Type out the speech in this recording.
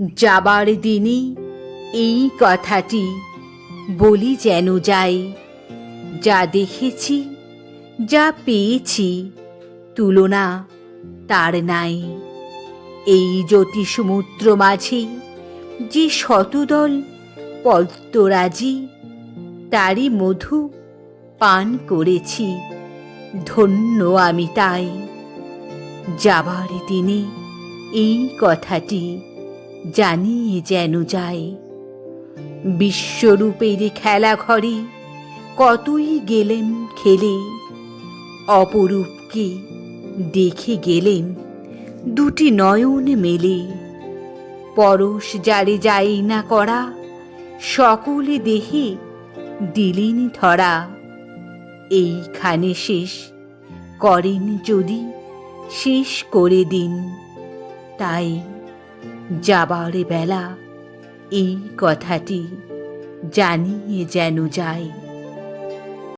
যাবার দিনে এই কথাটি বলি যেন যাই। যা দেখেছি, যা পেয়েছি, তুলনা তার নাই। এই জ্যোতি সমুদ্র মাঝে যে শতদল পদ্মরাজি, তারই মধু পান করেছি, ধন্য আমি তাই। যাবার দিনে এই কথাটি জানিয়ে যেন যায় বিশ্বরূপের খেলা ঘরে কতই গেলেন খেলে। অপরূপকে দেখে গেলেন দুটি নয়ন মেলে। পরশ যারে যাই না করা, সকলে দেহে দিলেন ধরা। এইখানে শেষ করেন যদি শেষ করে দিন, তাই যাবার বেলা এই কথাটি জানিয়ে যেন যায়